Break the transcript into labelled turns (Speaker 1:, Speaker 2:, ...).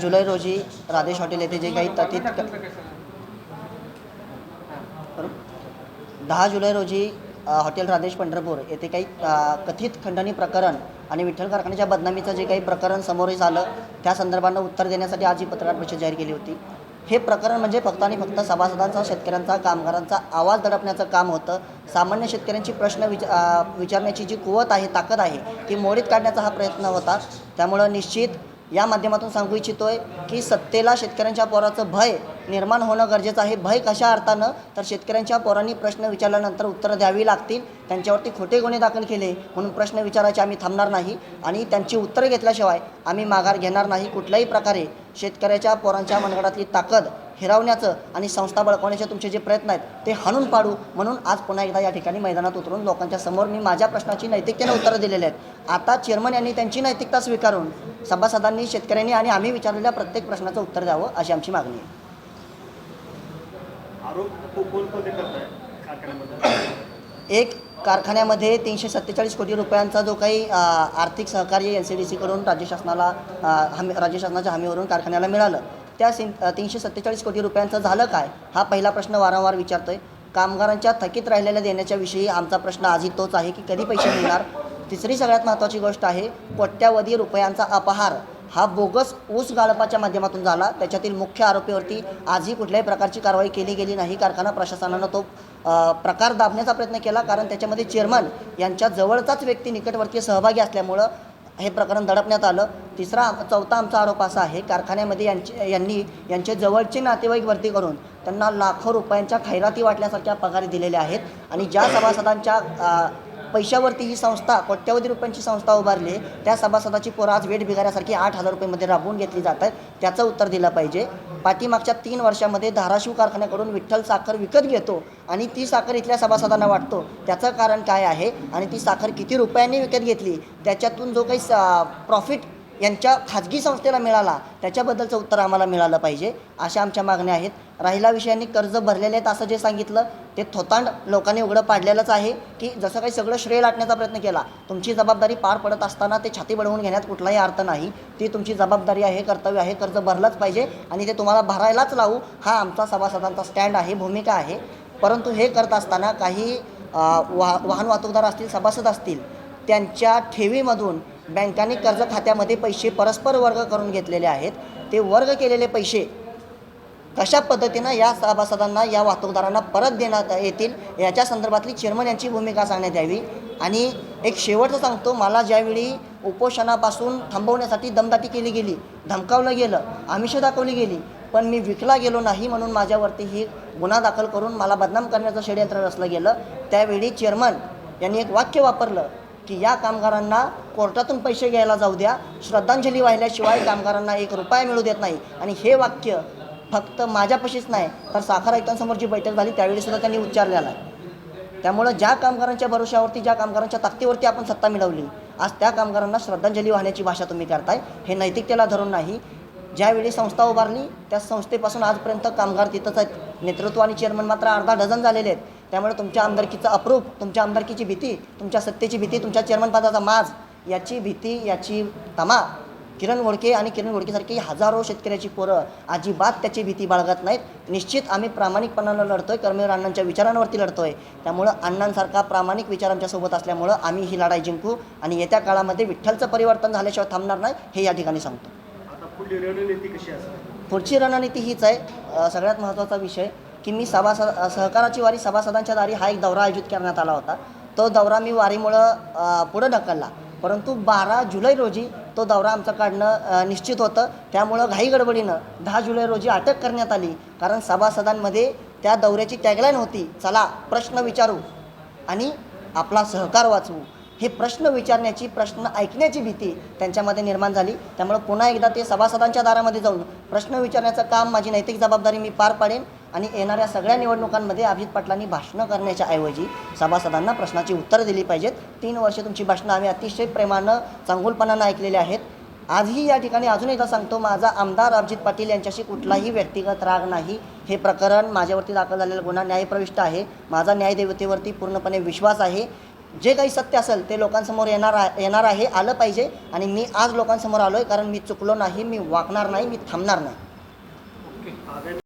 Speaker 1: जुलै रोजी राधेश हॉटेल येथे जे काही तथित दहा जुलै रोजी हॉटेल राधेश पंढरपूर येथे काही कथित खंडणी प्रकरण आणि विठ्ठल कारखान्याच्या बदनामीचं जे काही प्रकरण समोर आलं त्या संदर्भानं उत्तर देण्यासाठी आज ही पत्रकार परिषद जाहीर केली होती. हे प्रकरण म्हणजे फक्त आणि फक्त सभासदांचा शेतकऱ्यांचा कामगारांचा आवाज दडपण्याचं काम होतं. सामान्य शेतकऱ्यांची प्रश्न विच विचारण्याची जी कुवत आहे ताकद आहे ती मोडीत काढण्याचा हा प्रयत्न होता. त्यामुळं निश्चित या माध्यमातून सांगू इच्छितोय की सत्तेला शेतकऱ्यांच्या पोराचं भय निर्माण होणं गरजेचं आहे. भय कशा अर्थानं? तर शेतकऱ्यांच्या पोरांनी प्रश्न विचारल्यानंतर उत्तरं द्यावी लागतील. त्यांच्यावरती खोटे गुन्हे दाखल केले म्हणून प्रश्न विचारायचे आम्ही थांबणार नाही आणि त्यांची उत्तरं घेतल्याशिवाय आम्ही माघार घेणार नाही कुठल्याही प्रकारे. शेतकऱ्याच्या पोरांच्या मनगडातली ताकद हिरावण्याचं आणि संस्था बळकवण्याचे तुमचे जे प्रयत्न आहेत ते हाणून पाडू. म्हणून आज पुन्हा एकदा या ठिकाणी मैदानात उतरून लोकांच्या समोर मी माझ्या प्रश्नाची नैतिकतेने उत्तरं दिलेली आहेत. आता चेअरमन यांनी त्यांची नैतिकता स्वीकारून सभासदांनी शेतकऱ्यांनी आणि आम्ही विचारलेल्या प्रत्येक प्रश्नाचं उत्तर द्यावं अशी आमची मागणी आहे. एक कारखान्यामध्ये तीनशे सत्तेचाळीस कोटी रुपयांचा जो काही आर्थिक सहकार्य एन सी डी सीकडून राज्य शासनाला हमी राज्य शासनाच्या हमीवरून कारखान्याला मिळालं. त्या सिं तीनशे सत्तेचाळीस कोटी रुपयांचं झालं काय? हा पहिला प्रश्न वारंवार विचारतो आहे कामगारांच्या थकीत राहिलेल्या देण्याच्या विषयी आमचा प्रश्न आजही तोच आहे की कधी पैसे मिळणार? तिसरी सगळ्यात महत्त्वाची गोष्ट आहे कोट्यावधी रुपयांचा अपहार हा बोगस ऊस गाळपाच्या माध्यमातून झाला. त्याच्यातील मुख्य आरोपीवरती आजही कुठल्याही प्रकारची कारवाई केली गेली नाही. कारखाना प्रशासनानं तो प्रकार दाबण्याचा प्रयत्न केला. कारण त्याच्यामध्ये चेअरमन यांच्या जवळचाच व्यक्ती निकटवर्तीय सहभागी असल्यामुळं हे प्रकरण दडपण्यात आलं. तिसरा चौथा आमचा आरोप असा आहे कारखान्यामध्ये यांचे यांनी यांचे जवळचे नातेवाईक भरती करून त्यांना लाखो रुपयांच्या खैराती वाटल्यासारख्या पगारी दिलेल्या आहेत आणि ज्या सभासदांच्या पैशावरती ही संस्था कोट्यावधी रुपयांची संस्था उभारली आहे त्या सभासदाची पोरं आज वेट बिघाऱ्यासारखी आठ हजार रुपयेमध्ये राबवून घेतली जात आहेत. त्याचं उत्तर दिलं पाहिजे. पाठीमागच्या तीन वर्षामध्ये धाराशिव कारखान्याकडून विठ्ठल साखर विकत घेतो आणि ती साखर इथल्या सभासदांना वाटतो. त्याचं कारण काय आहे? आणि ती साखर किती रुपयांनी विकत घेतली? त्याच्यातून जो काही प्रॉफिट यांच्या खाजगी संस्थेला मिळाला त्याच्याबद्दलचं उत्तर आम्हाला मिळालं पाहिजे. अशा आमच्या मागण्या आहेत. राहिला विषयांनी कर्ज भरलेले आहेत असं जे सांगितलं ते थोतांड लोकांनी उघडं पाडलेलंच आहे की जसं काही सगळं श्रेय लाटण्याचा प्रयत्न केला तुमची जबाबदारी पार पडत असताना ते छाती बडवून घेण्यात कुठलाही अर्थ नाही. ती तुमची जबाबदारी आहे कर्तव्य आहे कर्ज भरलंच पाहिजे आणि ते तुम्हाला भरायलाच लावू हा आमचा सभासदांचा स्टँड आहे भूमिका आहे. परंतु हे करत असताना काही वाह वाहन वाहतूकदार असतील सभासद असतील त्यांच्या ठेवीमधून बँकांनी कर्ज खात्यामध्ये पैसे परस्पर वर्ग करून घेतलेले आहेत. ते वर्ग केलेले पैसे कशा पद्धतीनं या सभासदांना या वाहतूकदारांना परत देण्यात येतील? याच्या संदर्भातली चेअरमन यांची भूमिका सांगण्यात यावी. आणि एक शेवटचं सांगतो मला ज्यावेळी उपोषणापासून थांबवण्यासाठी दमदाटी केली गेली धमकावलं गेलं आमिष दाखवली गेली पण मी विकला गेलो नाही म्हणून माझ्यावरती ही गुन्हा दाखल करून मला बदनाम करण्याचं षडयंत्र रचलं गेलं त्यावेळी चेअरमन यांनी एक वाक्य वापरलं की या कामगारांना कोर्टातून पैसे घ्यायला जाऊ द्या. श्रद्धांजली वाहिल्याशिवाय कामगारांना एक रुपया मिळू देत नाही. आणि हे वाक्य फक्त माझ्यापाशीच नाही तर साखर आयुक्तांसमोर जी बैठक झाली त्यावेळी सुद्धा त्यांनी उच्चारलेला आहे. त्यामुळं ज्या कामगारांच्या भरोशावरती ज्या कामगारांच्या ताकदीवरती आपण सत्ता मिळवली आज त्या कामगारांना श्रद्धांजली वाहण्याची भाषा तुम्ही करताय हे नैतिकतेला धरून नाही. ज्यावेळी संस्था उभारली त्या संस्थेपासून आजपर्यंत कामगार तिथंच आहेत. नेतृत्व आणि चेअरमन मात्र अर्धा डझन झालेले आहेत. त्यामुळे तुमच्या आमदारकीचं अप्रूप तुमच्या आमदारकीची भीती तुमच्या सत्तेची भीती तुमच्या चेअरमन पदाचा माज याची भीती याची तमा. किरण गोडके आणि किरण गोडकेसारखी हजारो शेतकऱ्याची पोरं अजिबात त्याची भीती बाळगत नाहीत. निश्चित आम्ही प्रामाणिकपणानं लढतोय कर्मवीर अण्णांच्या विचारांवरती लढतोय. त्यामुळं अण्णांसारखा प्रामाणिक विचार आमच्यासोबत असल्यामुळं आम्ही ही लढाई जिंकू आणि येत्या काळामध्ये विठ्ठलचं परिवर्तन झाल्याशिवाय थांबणार नाही हे या ठिकाणी सांगतो. पुढची रणनीती हीच आहे. सगळ्यात महत्त्वाचा विषय की मी सभासद सहकाराची वारी सभासदांच्या दारी हा एक दौरा आयोजित करण्यात आला होता. तो दौरा मी वारीमुळं पुढं ढकलला. परंतु बारा जुलै रोजी तो दौरा आमचं काढणं निश्चित होतं. त्यामुळं घाई गडबडीनं दहा जुलै रोजी अटक करण्यात आली. कारण सभासदांमध्ये त्या दौऱ्याची टॅगलाईन होती चला प्रश्न विचारू आणि आपला सहकार वाचवू. हे प्रश्न विचारण्याची प्रश्न ऐकण्याची भीती त्यांच्यामध्ये निर्माण झाली. त्यामुळे पुन्हा एकदा ते सभासदांच्या दारामध्ये जाऊन प्रश्न विचारण्याचं काम माझी नैतिक जबाबदारी मी पार पाडेन. आणि येणाऱ्या सगळ्या निवडणुकांमध्ये अभिजित पाटलांनी भाषणं करण्याच्या ऐवजी सभासदांना प्रश्नाची उत्तरं दिली पाहिजेत. तीन वर्षे तुमची भाषणं आम्ही अतिशय प्रेमानं चांगुलपणानं ऐकलेली आहेत. आजही या ठिकाणी अजून एकदा सांगतो माझा आमदार अभिजित पाटील यांच्याशी कुठलाही व्यक्तिगत राग नाही. हे प्रकरण माझ्यावरती दाखल झालेला गुन्हा न्यायप्रविष्ट आहे. माझा न्यायदेवतेवरती पूर्णपणे विश्वास आहे. जे काही सत्य असेल ते लोकांसमोर येणार येणार आहे आलं पाहिजे. आणि मी आज लोकांसमोर आलो आहे कारण मी चुकलो नाही मी वाकणार नाही मी थांबणार नाही.